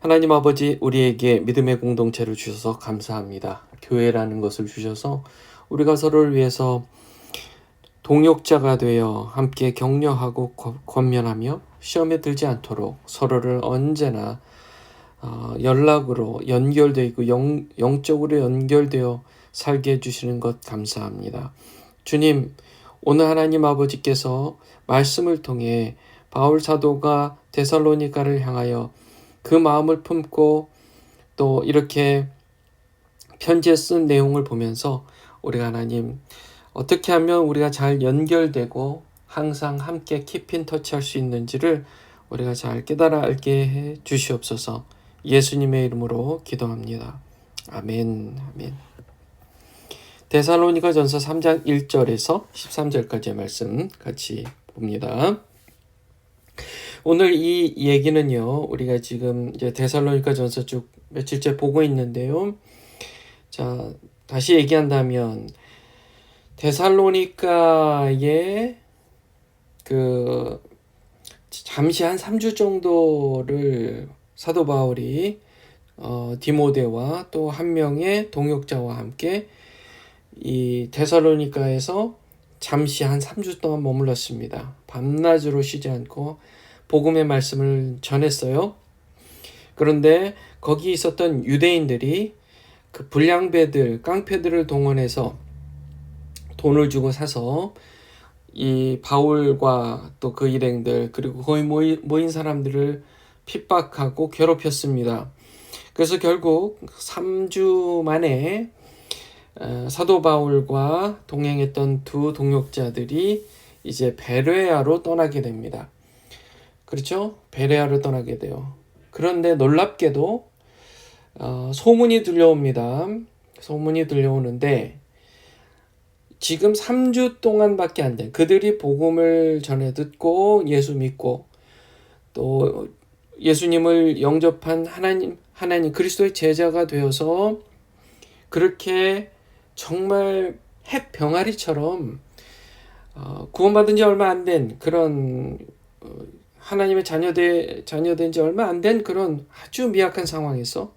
하나님 아버지 우리에게 믿음의 공동체를 주셔서 감사합니다. 교회라는 것을 주셔서 우리가 서로를 위해서 동역자가 되어 함께 격려하고 권면하며 시험에 들지 않도록 서로를 언제나 어, 연락으로 연결되어 있고 영, 영적으로 연결되어 살게 해주시는 것 감사합니다. 주님, 오늘 하나님 아버지께서 말씀을 통해 바울 사도가 데살로니가를 향하여 그 마음을 품고 또 이렇게 편지에 쓴 내용을 보면서 우리가 하나님 어떻게 하면 우리가 잘 연결되고 항상 함께 키핀 터치할 수 있는지를 우리가 잘 깨달아 알게 해 주시옵소서 예수님의 이름으로 기도합니다. 아멘. 아멘. 데살로니가 전서 3장 1절에서 13절까지의 말씀 같이 봅니다. 오늘 이 얘기는요, 우리가 지금 이제 데살로니가 전서 쭉 며칠째 보고 있는데요. 자, 다시 얘기한다면, 데살로니카의 그, 잠시 한 3주 정도를 사도 바울이 어, 디모데와 또 한 명의 동역자와 함께 이 데살로니카에서 잠시 한 3주 동안 머물렀습니다. 밤낮으로 쉬지 않고 복음의 말씀을 전했어요. 그런데 거기 있었던 유대인들이 그 불량배들, 깡패들을 동원해서 돈을 주고 사서 이 바울과 또 그 일행들 그리고 거의 모인 사람들을 핍박하고 괴롭혔습니다. 그래서 결국 3주 만에 어, 사도 바울과 동행했던 두 동역자들이 이제 베레아로 떠나게 됩니다. 그렇죠? 베레아를 떠나게 돼요. 그런데 놀랍게도 어, 소문이 들려옵니다. 소문이 들려오는데 지금 3주 동안밖에 안 된 그들이 복음을 전해 듣고 예수 믿고 또 예수님을 영접한 하나님 하나님 그리스도의 제자가 되어서 그렇게 정말 핵 병아리처럼 어, 구원받은 지 얼마 안 된 그런 어, 하나님의 자녀되, 자녀된 지 얼마 안 된 그런 아주 미약한 상황에서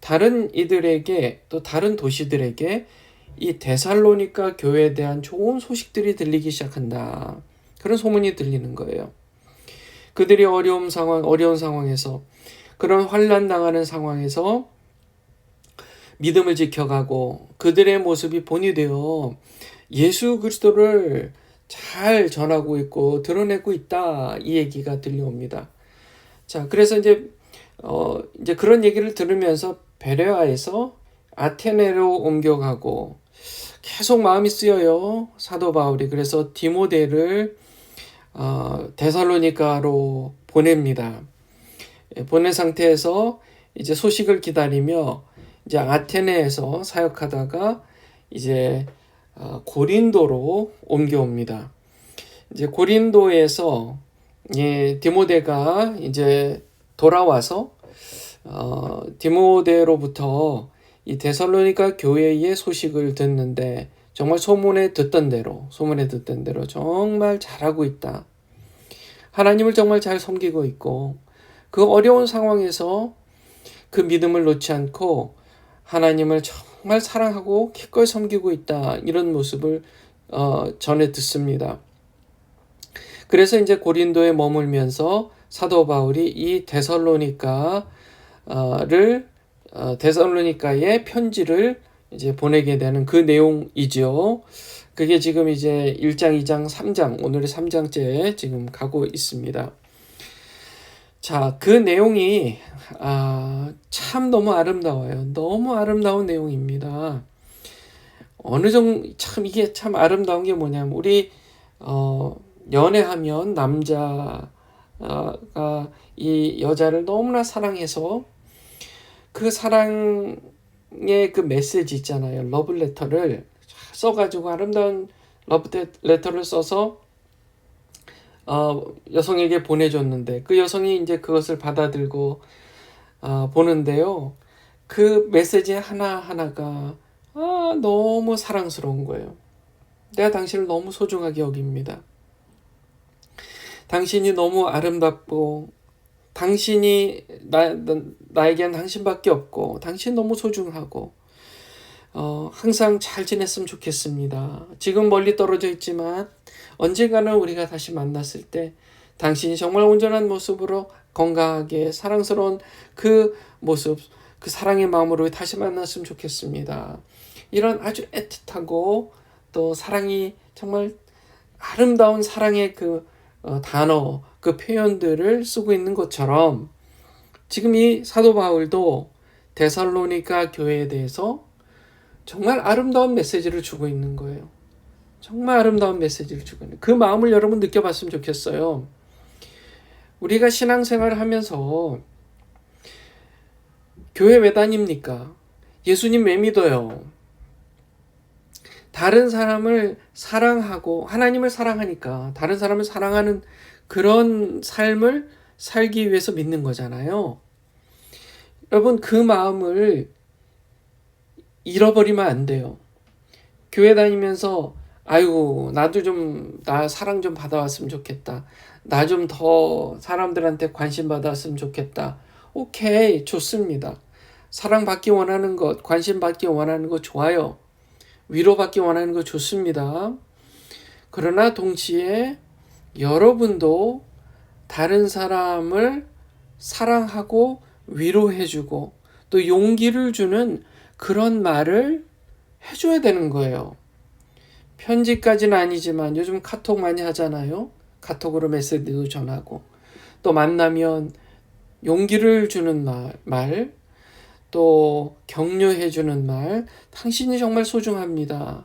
다른 이들에게 또 다른 도시들에게 이 데살로니카 교회에 대한 좋은 소식들이 들리기 시작한다. 그런 소문이 들리는 거예요. 그들이 어려운 상황, 어려운 상황에서 그런 환란 당하는 상황에서 믿음을 지켜가고 그들의 모습이 본이 되어 예수 그리스도를 잘 전하고 있고 드러내고 있다 이 얘기가 들려옵니다. 자, 그래서 이제 어 이제 그런 얘기를 들으면서 베레아에서 아테네로 옮겨가고 계속 마음이 쓰여요 사도 바울이 그래서 디모데를 어, 데살로니카로 보냅니다. 예, 보낸 상태에서 이제 소식을 기다리며 이제 아테네에서 사역하다가 이제 어, 고린도로 옮겨옵니다. 이제 고린도에서 예, 디모데가 이제 돌아와서 어, 디모데로부터 이 데살로니가 교회의 소식을 듣는데 정말 소문에 듣던 대로 소문에 듣던 대로 정말 잘하고 있다. 하나님을 정말 잘 섬기고 있고 그 어려운 상황에서 그 믿음을 놓지 않고 하나님을 정말 사랑하고 기꺼이 섬기고 있다. 이런 모습을 어, 전해 듣습니다. 그래서 이제 고린도에 머물면서 사도 바울이 이 데살로니카를 어, 데살로니카의 편지를 이제 보내게 되는 그 내용이죠. 그게 지금 이제 1장, 2장, 3장, 오늘의 3장째 지금 가고 있습니다. 자, 그 내용이 아, 참 너무 아름다워요. 너무 아름다운 내용입니다. 어느 정도 참 이게 참 아름다운 게 뭐냐면 우리 어, 연애하면 남자가 이 여자를 너무나 사랑해서 그 사랑의 그 메시지 있잖아요. 러블레터를 써가지고 아름다운 러브레터를 써서 어, 여성에게 보내줬는데 그 여성이 이제 그것을 받아들고 어, 보는데요. 그 메시지 하나하나가 아, 너무 사랑스러운 거예요. 내가 당신을 너무 소중하게 여깁니다. 당신이 너무 아름답고 당신이 나, 나 나에겐 당신밖에 없고 당신 너무 소중하고 어, 항상 잘 지냈으면 좋겠습니다. 지금 멀리 떨어져 있지만 언젠가는 우리가 다시 만났을 때 당신이 정말 온전한 모습으로 건강하게 사랑스러운 그 모습, 그 사랑의 마음으로 다시 만났으면 좋겠습니다. 이런 아주 애틋하고 또 사랑이 정말 아름다운 사랑의 그 어, 단어, 그 표현들을 쓰고 있는 것처럼 지금 이 사도 바울도 데살로니가 교회에 대해서 정말 아름다운 메시지를 주고 있는 거예요. 정말 아름다운 메시지를 주고 있는 그 마음을 여러분 느껴봤으면 좋겠어요. 우리가 신앙생활을 하면서 교회 왜 다닙니까? 예수님 왜 믿어요? 다른 사람을 사랑하고 하나님을 사랑하니까 다른 사람을 사랑하는 그런 삶을 살기 위해서 믿는 거잖아요. 여러분 그 마음을 잃어버리면 안 돼요. 교회 다니면서 아이고 나도 좀 나 사랑 좀 받아왔으면 좋겠다. 나 좀 더 사람들한테 관심 받았으면 좋겠다. 오케이 좋습니다. 사랑 받기 원하는 것, 관심 받기 원하는 것 좋아요. 위로 받기 원하는 것 좋습니다. 그러나 동시에 여러분도 다른 사람을 사랑하고 위로해주고 또 용기를 주는 그런 말을 해줘야 되는 거예요. 편지까지는 아니지만 요즘 카톡 많이 하잖아요. 카톡으로 메시지도 전하고 또 만나면 용기를 주는 말, 말, 또 격려해 주는 말, 당신이 정말 소중합니다.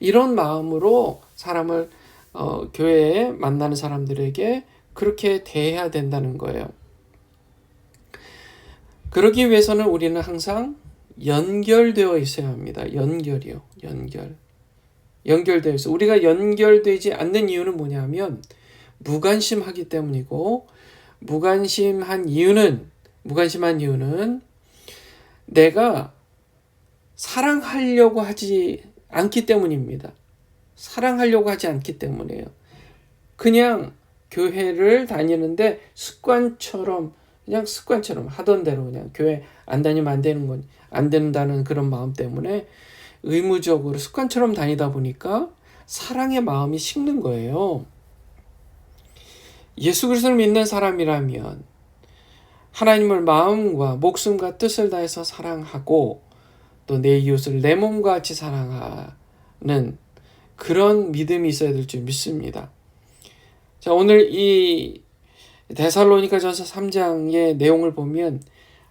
이런 마음으로 사람을 어, 교회에 만나는 사람들에게 그렇게 대해야 된다는 거예요. 그러기 위해서는 우리는 항상 연결되어 있어야 합니다. 연결이요. 연결. 연결되어 있어. 우리가 연결되지 않는 이유는 뭐냐면 무관심하기 때문이고 무관심한 이유는 무관심한 이유는 내가 사랑하려고 하지 않기 때문입니다. 사랑하려고 하지 않기 때문이에요. 그냥 교회를 다니는데 습관처럼 그냥 습관처럼 하던 대로 그냥 교회 안 다니면 안 되는 건 안 된다는 그런 마음 때문에 의무적으로 습관처럼 다니다 보니까 사랑의 마음이 식는 거예요. 예수 그리스도를 믿는 사람이라면 하나님을 마음과 목숨과 뜻을 다해서 사랑하고 또 내 이웃을 내 몸과 같이 사랑하는 그런 믿음이 있어야 될 줄 믿습니다. 자, 오늘 이 데살로니가전서 3장의 내용을 보면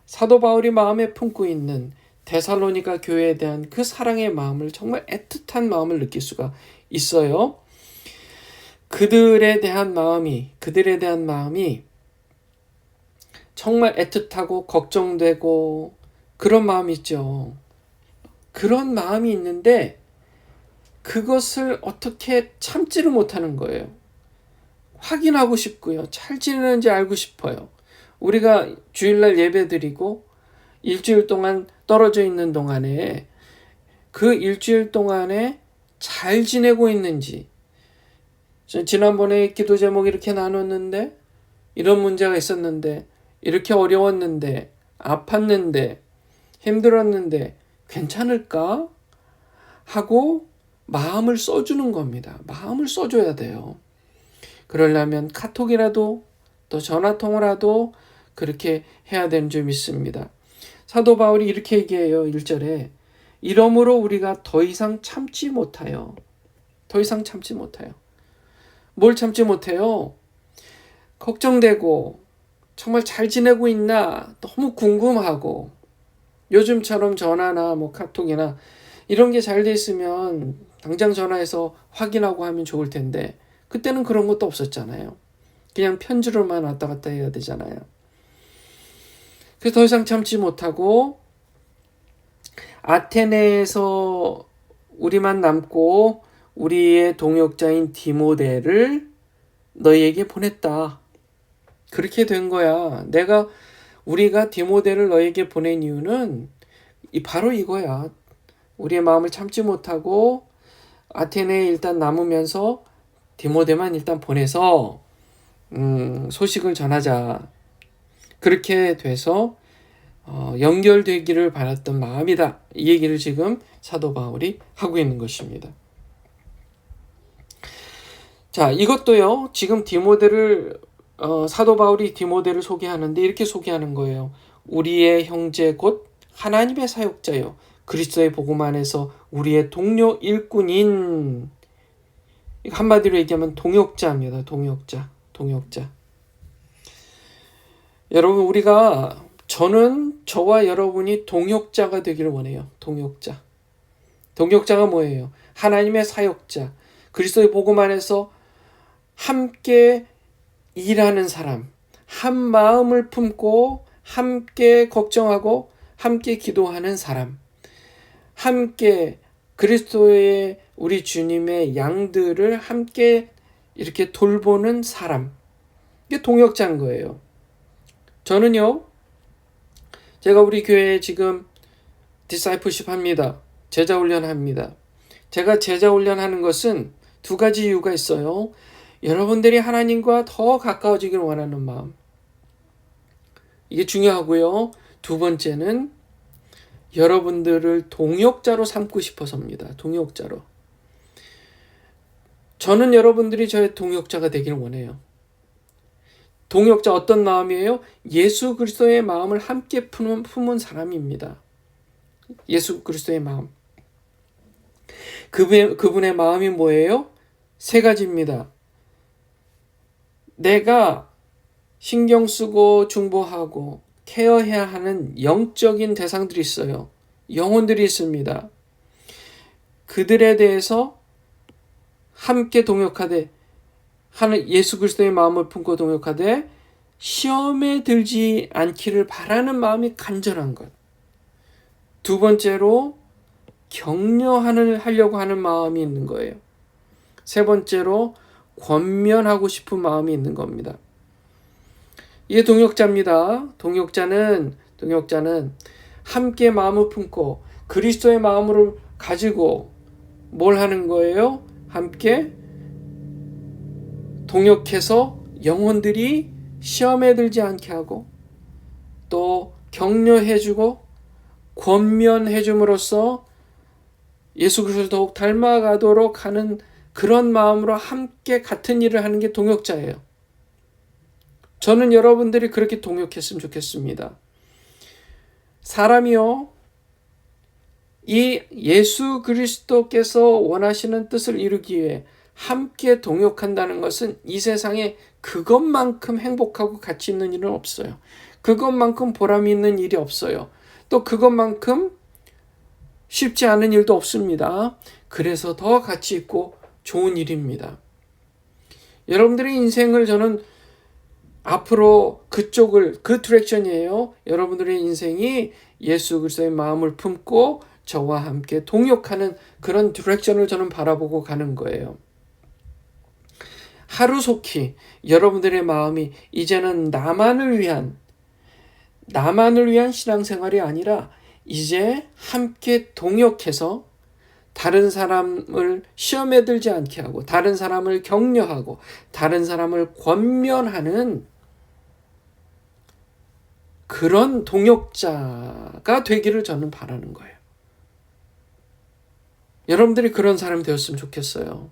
사도 바울이 마음에 품고 있는 데살로니가 교회에 대한 그 사랑의 마음을 정말 애틋한 마음을 느낄 수가 있어요. 그들에 대한 마음이 그들에 대한 마음이 정말 애틋하고 걱정되고 그런 마음이 있죠. 그런 마음이 있는데 그것을 어떻게 참지를 못하는 거예요. 확인하고 싶고요. 잘 지내는지 알고 싶어요. 우리가 주일날 예배 드리고 일주일 동안 떨어져 있는 동안에 그 일주일 동안에 잘 지내고 있는지 지난번에 기도 제목 이렇게 나눴는데 이런 문제가 있었는데 이렇게 어려웠는데 아팠는데 힘들었는데 괜찮을까 하고 마음을 써주는 겁니다. 마음을 써줘야 돼요. 그러려면 카톡이라도 또 전화통화라도 그렇게 해야 되는 줄 믿습니다. 사도 바울이 이렇게 얘기해요. 1절에 이러므로 우리가 더 이상 참지 못하여 더 이상 참지 못해요. 뭘 참지 못해요? 걱정되고 정말 잘 지내고 있나 너무 궁금하고 요즘처럼 전화나 뭐 카톡이나 이런 게 잘 돼 있으면 당장 전화해서 확인하고 하면 좋을 텐데 그때는 그런 것도 없었잖아요. 그냥 편지로만 왔다 갔다 해야 되잖아요. 그래서 더 이상 참지 못하고 아테네에서 우리만 남고 우리의 동역자인 디모데를 너희에게 보냈다. 그렇게 된 거야. 내가 우리가 디모데를 너에게 보낸 이유는 바로 이거야. 우리의 마음을 참지 못하고 아테네에 일단 남으면서 디모데만 일단 보내서 음, 소식을 전하자. 그렇게 돼서 어, 연결되기를 바랐던 마음이다. 이 얘기를 지금 사도 바울이 하고 있는 것입니다. 자, 이것도요. 지금 디모데를 어, 사도 바울이 디모데를 소개하는데 이렇게 소개하는 거예요. 우리의 형제 곧 하나님의 사역자요. 그리스도의 복음 안에서 우리의 동료 일꾼인 한마디로 얘기하면 동역자입니다. 동역자. 동역자. 여러분 우리가 저는 저와 여러분이 동역자가 되기를 원해요. 동역자. 동역자가 뭐예요? 하나님의 사역자. 그리스도의 복음 안에서 함께 일하는 사람. 한 마음을 품고 함께 걱정하고 함께 기도하는 사람. 함께 그리스도의 우리 주님의 양들을 함께 이렇게 돌보는 사람. 이게 동역자인 거예요. 저는요, 제가 우리 교회에 지금 디사이플십 합니다. 제자 훈련 합니다. 제가 제자 훈련 하는 것은 두 가지 이유가 있어요. 여러분들이 하나님과 더 가까워지길 원하는 마음. 이게 중요하고요. 두 번째는 여러분들을 동역자로 삼고 싶어서입니다. 동역자로. 저는 여러분들이 저의 동역자가 되기를 원해요. 동역자 어떤 마음이에요? 예수 그리스도의 마음을 함께 품은, 품은 사람입니다. 예수 그리스도의 마음. 그분의, 그분의 마음이 뭐예요? 세 가지입니다. 내가 신경 쓰고 중보하고 케어해야 하는 영적인 대상들이 있어요. 영혼들이 있습니다. 그들에 대해서 함께 동역하되 하는 예수 그리스도의 마음을 품고 동역하되 시험에 들지 않기를 바라는 마음이 간절한 것. 두 번째로 격려하는 하려고 하는 마음이 있는 거예요. 세 번째로 권면하고 싶은 마음이 있는 겁니다. 이게 동역자입니다. 동역자는 동역자는 함께 마음을 품고 그리스도의 마음을 가지고 뭘 하는 거예요? 함께 동역해서 영혼들이 시험에 들지 않게 하고 또 격려해주고 권면해줌으로써 예수 그리스도를 더욱 닮아가도록 하는 그런 마음으로 함께 같은 일을 하는 게 동역자예요. 저는 여러분들이 그렇게 동역했으면 좋겠습니다. 사람이요, 이 예수 그리스도께서 원하시는 뜻을 이루기 위해 함께 동역한다는 것은 이 세상에 그것만큼 행복하고 가치 있는 일은 없어요. 그것만큼 보람 있는 일이 없어요. 또 그것만큼 쉽지 않은 일도 없습니다. 그래서 더 가치 있고 좋은 일입니다. 여러분들의 인생을 저는 앞으로 그쪽을 그 디렉션이에요. 여러분들의 인생이 예수 그리스도의 마음을 품고 저와 함께 동역하는 그런 디렉션을 저는 바라보고 가는 거예요. 하루속히 여러분들의 마음이 이제는 나만을 위한 나만을 위한 신앙생활이 아니라 이제 함께 동역해서 다른 사람을 시험에 들지 않게 하고 다른 사람을 격려하고 다른 사람을 권면하는 그런 동역자가 되기를 저는 바라는 거예요. 여러분들이 그런 사람이 되었으면 좋겠어요.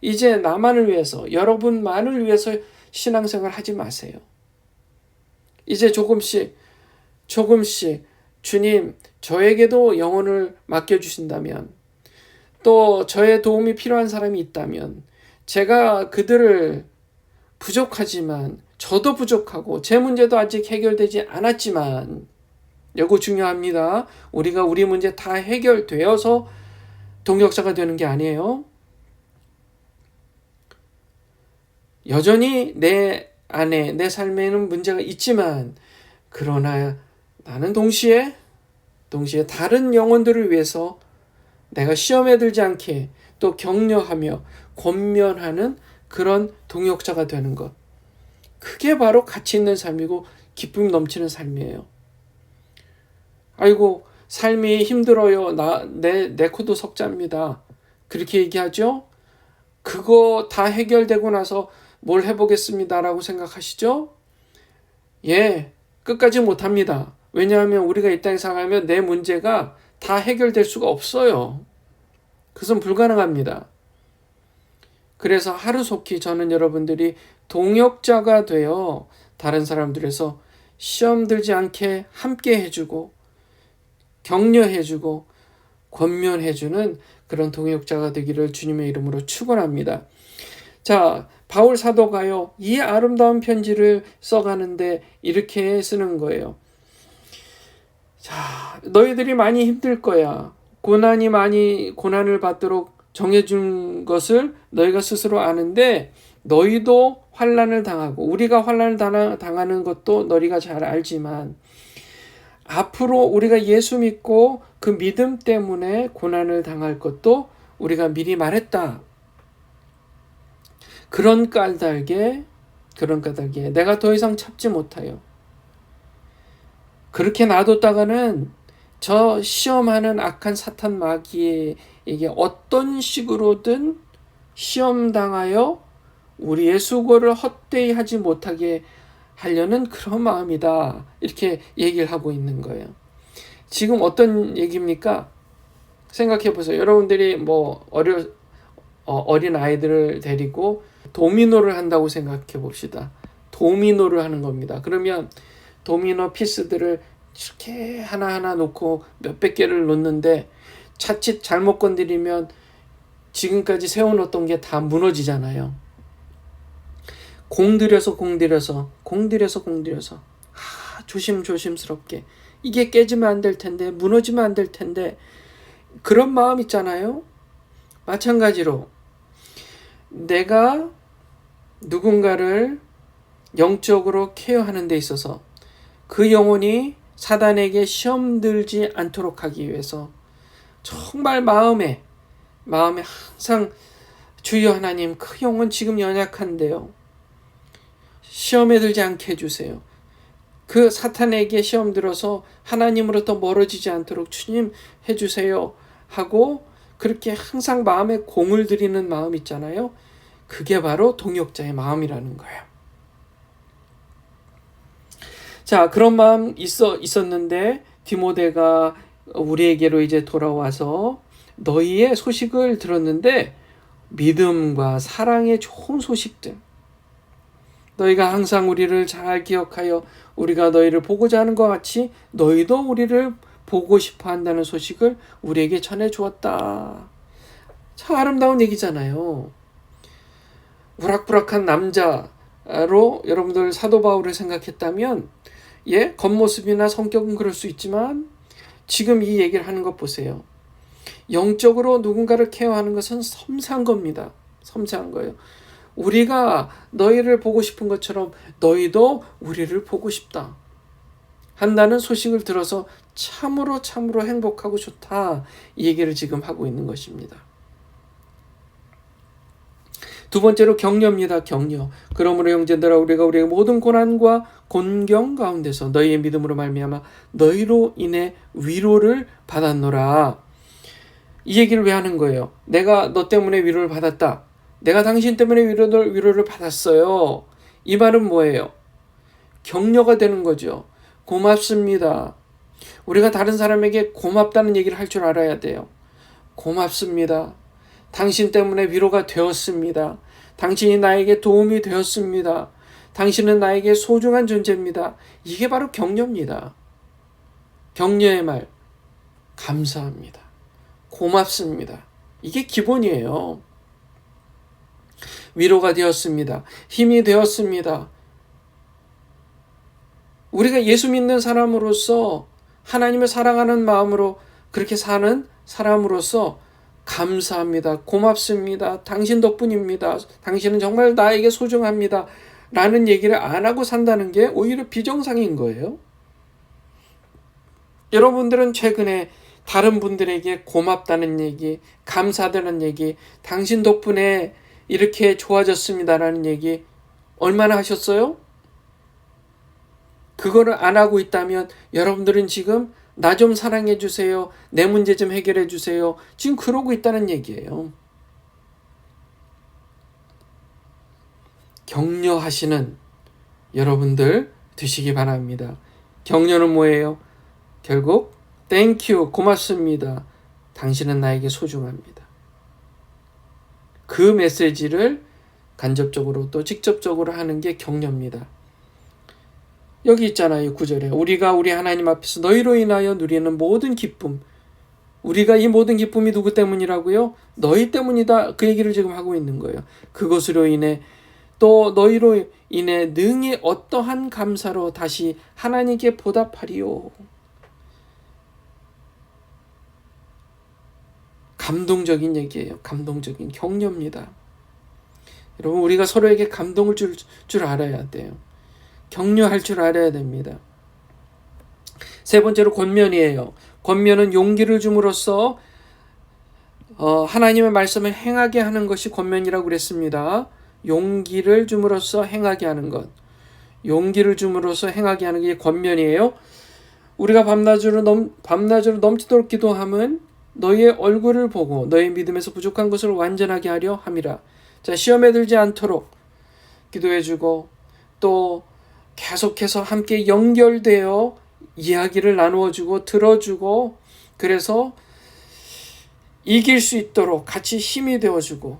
이제 나만을 위해서, 여러분만을 위해서 신앙생활 하지 마세요. 이제 조금씩, 조금씩 주님, 저에게도 영혼을 맡겨주신다면, 또 저의 도움이 필요한 사람이 있다면, 제가 그들을 부족하지만, 저도 부족하고, 제 문제도 아직 해결되지 않았지만, 이거 중요합니다. 우리가 우리 문제 다 해결되어서 동역자가 되는 게 아니에요. 여전히 내 안에, 내 삶에는 문제가 있지만, 그러나 나는 동시에, 동시에 다른 영혼들을 위해서 내가 시험에 들지 않게 또 격려하며 권면하는 그런 동역자가 되는 것. 그게 바로 가치 있는 삶이고 기쁨 넘치는 삶이에요. 아이고, 삶이 힘들어요. 나, 내, 내 코도 석자입니다. 그렇게 얘기하죠? 그거 다 해결되고 나서 뭘 해보겠습니다라고 생각하시죠? 예, 끝까지 못합니다. 왜냐하면 우리가 이 땅에 살아가면 내 문제가 다 해결될 수가 없어요. 그것은 불가능합니다. 그래서 하루속히 저는 여러분들이 동역자가 되어 다른 사람들에서 시험 들지 않게 함께 해주고 격려해주고 권면해주는 그런 동역자가 되기를 주님의 이름으로 축원합니다. 자, 바울 사도가요 이 아름다운 편지를 써가는데 이렇게 쓰는 거예요. 자, 너희들이 많이 힘들 거야. 고난이 많이 고난을 받도록 정해준 것을 너희가 스스로 아는데 너희도 환란을 당하고 우리가 환란을 당하는 것도 너희가 잘 알지만 앞으로 우리가 예수 믿고 그 믿음 때문에 고난을 당할 것도 우리가 미리 말했다. 그런 까닭에 그런 까닭에 내가 더 이상 참지 못하여 그렇게 놔뒀다가는 저 시험하는 악한 사탄 마귀에게 어떤 식으로든 시험 당하여 우리의 수고를 헛되이 하지 못하게 하려는 그런 마음이다. 이렇게 얘기를 하고 있는 거예요. 지금 어떤 얘기입니까? 생각해 보세요. 여러분들이 뭐 어려 어, 어린 아이들을 데리고 도미노를 한다고 생각해 봅시다. 도미노를 하는 겁니다. 그러면 도미노 피스들을 이렇게 하나하나 놓고 몇백 개를 놓는데 자칫 잘못 건드리면 지금까지 세워놓던 게 다 무너지잖아요. 공들여서 공들여서 공들여서 공들여서 아, 조심조심스럽게 이게 깨지면 안 될 텐데 무너지면 안 될 텐데 그런 마음 있잖아요. 마찬가지로 내가 누군가를 영적으로 케어하는 데 있어서 그 영혼이 사단에게 시험 들지 않도록 하기 위해서 정말 마음에 마음에 항상 주여 하나님 그 영혼 지금 연약한데요. 시험에 들지 않게 해주세요. 그 사탄에게 시험 들어서 하나님으로부터 멀어지지 않도록 주님 해주세요 하고 그렇게 항상 마음에 공을 들이는 마음 있잖아요. 그게 바로 동역자의 마음이라는 거예요. 자, 그런 마음 있어 있었는데 디모데가 우리에게로 이제 돌아와서 너희의 소식을 들었는데 믿음과 사랑의 좋은 소식들. 너희가 항상 우리를 잘 기억하여 우리가 너희를 보고자 하는 것 같이 너희도 우리를 보고 싶어 한다는 소식을 우리에게 전해 주었다. 참 아름다운 얘기잖아요. 우락부락한 남자로 여러분들 사도 바울을 생각했다면 예, 겉모습이나 성격은 그럴 수 있지만 지금 이 얘기를 하는 것 보세요. 영적으로 누군가를 케어하는 것은 섬세한 겁니다. 섬세한 거예요. 우리가 너희를 보고 싶은 것처럼 너희도 우리를 보고 싶다. 한다는 소식을 들어서 참으로 참으로 행복하고 좋다. 이 얘기를 지금 하고 있는 것입니다. 두 번째로 격려입니다. 격려. 그러므로 형제들아 우리가 우리의 모든 고난과 곤경 가운데서 너희의 믿음으로 말미암아 너희로 인해 위로를 받았노라. 이 얘기를 왜 하는 거예요? 내가 너 때문에 위로를 받았다. 내가 당신 때문에 위로를, 위로를 받았어요. 이 말은 뭐예요? 격려가 되는 거죠. 고맙습니다. 우리가 다른 사람에게 고맙다는 얘기를 할 줄 알아야 돼요. 고맙습니다. 당신 때문에 위로가 되었습니다. 당신이 나에게 도움이 되었습니다. 당신은 나에게 소중한 존재입니다. 이게 바로 격려입니다. 격려의 말. 감사합니다. 고맙습니다. 이게 기본이에요. 위로가 되었습니다. 힘이 되었습니다. 우리가 예수 믿는 사람으로서 하나님을 사랑하는 마음으로 그렇게 사는 사람으로서 감사합니다. 고맙습니다. 당신 덕분입니다. 당신은 정말 나에게 소중합니다. 라는 얘기를 안 하고 산다는 게 오히려 비정상인 거예요. 여러분들은 최근에 다른 분들에게 고맙다는 얘기, 감사드는 얘기, 당신 덕분에 이렇게 좋아졌습니다라는 얘기 얼마나 하셨어요? 그거를 안 하고 있다면 여러분들은 지금 나 좀 사랑해 주세요. 내 문제 좀 해결해 주세요. 지금 그러고 있다는 얘기예요. 격려하시는 여러분들 드시기 바랍니다. 격려는 뭐예요? 결국 땡큐 고맙습니다. 당신은 나에게 소중합니다. 그 메시지를 간접적으로 또 직접적으로 하는 게 격려입니다. 여기 있잖아요. 구절에 우리가 우리 하나님 앞에서 너희로 인하여 누리는 모든 기쁨 우리가 이 모든 기쁨이 누구 때문이라고요? 너희 때문이다. 그 얘기를 지금 하고 있는 거예요. 그것으로 인해 또 너희로 인해 능히 어떠한 감사로 다시 하나님께 보답하리요. 감동적인 얘기예요. 감동적인 격려입니다. 여러분 우리가 서로에게 감동을 줄, 줄 알아야 돼요. 격려할 줄 알아야 됩니다. 세 번째로 권면이에요. 권면은 용기를 줌으로써 어, 하나님의 말씀을 행하게 하는 것이 권면이라고 그랬습니다. 용기를 줌으로써 행하게 하는 것. 용기를 줌으로써 행하게 하는 게 권면이에요. 우리가 밤낮으로 넘 밤낮으로 넘치도록 기도함은 너희의 얼굴을 보고 너희 믿음에서 부족한 것을 완전하게 하려 함이라. 자, 시험에 들지 않도록 기도해 주고 또 계속해서 함께 연결되어 이야기를 나누어 주고 들어 주고 그래서 이길 수 있도록 같이 힘이 되어 주고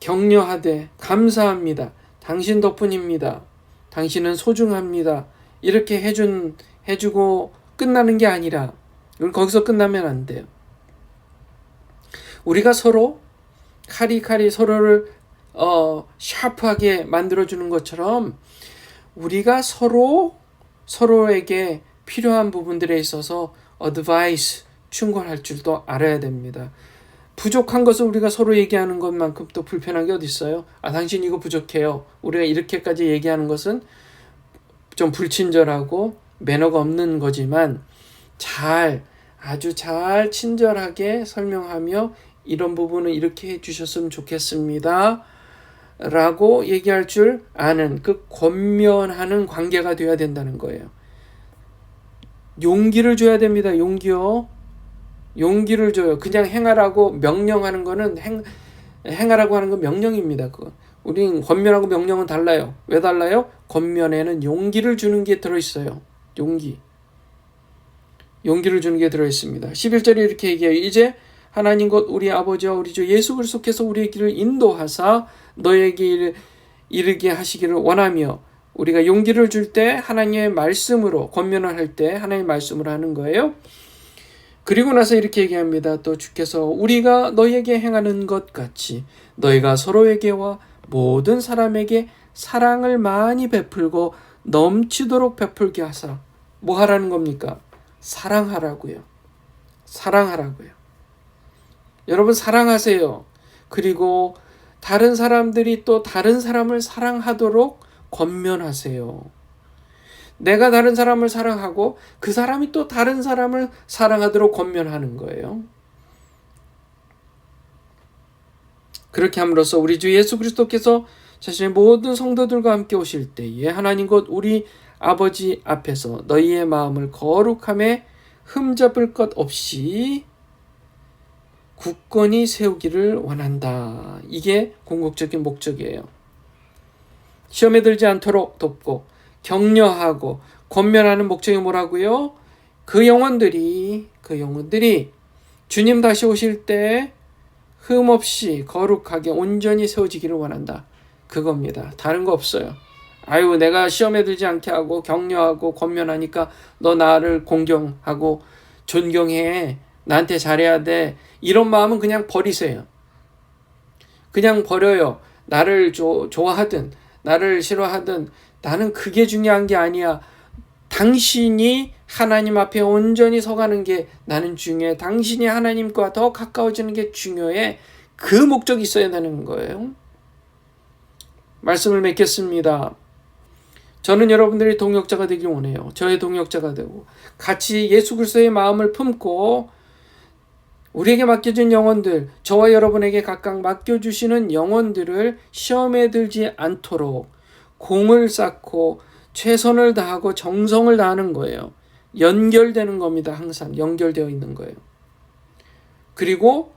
격려하되 감사합니다. 당신 덕분입니다. 당신은 소중합니다. 이렇게 해준 해주고 끝나는 게 아니라 거기서 끝나면 안 돼요. 우리가 서로 카리카리 서로를 어, 샤프하게 만들어주는 것처럼 우리가 서로 서로에게 필요한 부분들에 있어서 어드바이스 충고할 줄도 알아야 됩니다. 부족한 것을 우리가 서로 얘기하는 것만큼 또 불편한 게 어디 있어요? 아 당신 이거 부족해요. 우리가 이렇게까지 얘기하는 것은 좀 불친절하고 매너가 없는 거지만 잘 아주 잘 친절하게 설명하며 이런 부분은 이렇게 해주셨으면 좋겠습니다. 라고 얘기할 줄 아는 그 권면하는 관계가 되어야 된다는 거예요. 용기를 줘야 됩니다. 용기요. 용기를 줘요. 그냥 행하라고 명령하는 거는 행, 행하라고 하는 건 명령입니다. 그거. 우린 권면하고 명령은 달라요. 왜 달라요? 권면에는 용기를 주는 게 들어있어요. 용기. 용기를 주는 게 들어있습니다. 11절에 이렇게 얘기해요. 이제 하나님 곧 우리 아버지와 우리 주 예수 그리스도께서 우리의 길을 인도하사 너에게 이르게 하시기를 원하며 우리가 용기를 줄 때 하나님의 말씀으로 권면을 할 때 하나님의 말씀으로 하는 거예요. 그리고 나서 이렇게 얘기합니다. 또 주께서 우리가 너희에게 행하는 것 같이 너희가 서로에게와 모든 사람에게 사랑을 많이 베풀고 넘치도록 베풀게 하사 뭐 하라는 겁니까? 사랑하라고요. 사랑하라고요. 여러분 사랑하세요. 그리고 다른 사람들이 또 다른 사람을 사랑하도록 권면하세요. 내가 다른 사람을 사랑하고 그 사람이 또 다른 사람을 사랑하도록 권면하는 거예요. 그렇게 함으로써 우리 주 예수 그리스도께서 자신의 모든 성도들과 함께 오실 때에 하나님 곧 우리 아버지 앞에서 너희의 마음을 거룩함에 흠잡을 것 없이 굳건히 세우기를 원한다. 이게 궁극적인 목적이에요. 시험에 들지 않도록 돕고 격려하고 권면하는 목적이 뭐라고요? 그 영혼들이 그 영혼들이 주님 다시 오실 때 흠없이 거룩하게 온전히 세워지기를 원한다. 그겁니다. 다른 거 없어요. 아유, 내가 시험에 들지 않게 하고 격려하고 권면하니까 너 나를 공경하고 존경해. 나한테 잘해야 돼. 이런 마음은 그냥 버리세요. 그냥 버려요. 나를 조, 좋아하든, 나를 싫어하든, 나는 그게 중요한 게 아니야. 당신이 하나님 앞에 온전히 서가는 게 나는 중요해. 당신이 하나님과 더 가까워지는 게 중요해. 그 목적이 있어야 되는 거예요. 말씀을 맺겠습니다. 저는 여러분들이 동역자가 되길 원해요. 저의 동역자가 되고 같이 예수 그리스도의 마음을 품고 우리에게 맡겨진 영혼들, 저와 여러분에게 각각 맡겨주시는 영혼들을 시험에 들지 않도록 공을 쌓고 최선을 다하고 정성을 다하는 거예요. 연결되는 겁니다. 항상 연결되어 있는 거예요. 그리고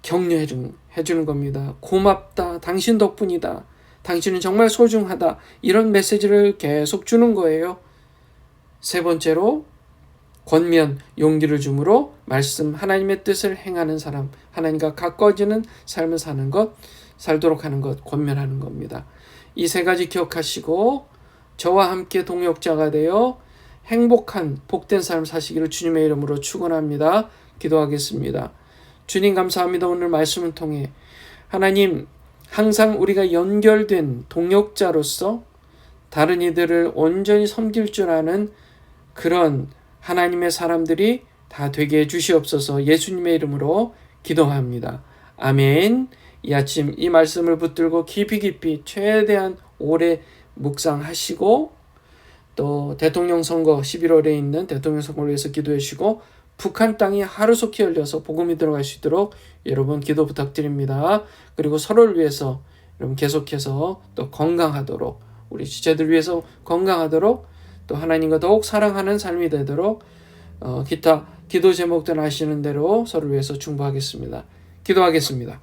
격려해 주는 겁니다. 고맙다. 당신 덕분이다. 당신은 정말 소중하다. 이런 메시지를 계속 주는 거예요. 세 번째로 권면, 용기를 주므로 말씀, 하나님의 뜻을 행하는 사람, 하나님과 가까워지는 삶을 사는 것, 살도록 하는 것, 권면하는 겁니다. 이 세 가지 기억하시고 저와 함께 동역자가 되어 행복한 복된 삶 사시기를 주님의 이름으로 축원합니다. 기도하겠습니다. 주님 감사합니다. 오늘 말씀을 통해 하나님 항상 우리가 연결된 동역자로서 다른 이들을 온전히 섬길 줄 아는 그런 하나님의 사람들이 다 되게 해주시옵소서 예수님의 이름으로 기도합니다. 아멘. 이 아침 이 말씀을 붙들고 깊이 깊이 최대한 오래 묵상하시고 또 대통령 선거 11월에 있는 대통령 선거를 위해서 기도해 주시고 북한 땅이 하루속히 열려서 복음이 들어갈 수 있도록 여러분 기도 부탁드립니다. 그리고 서로를 위해서 여러분 계속해서 또 건강하도록 우리 지체들 위해서 건강하도록 또 하나님과 더욱 사랑하는 삶이 되도록 어, 기타 기도 제목들 아시는 대로 서로를 위해서 중보하겠습니다. 기도하겠습니다.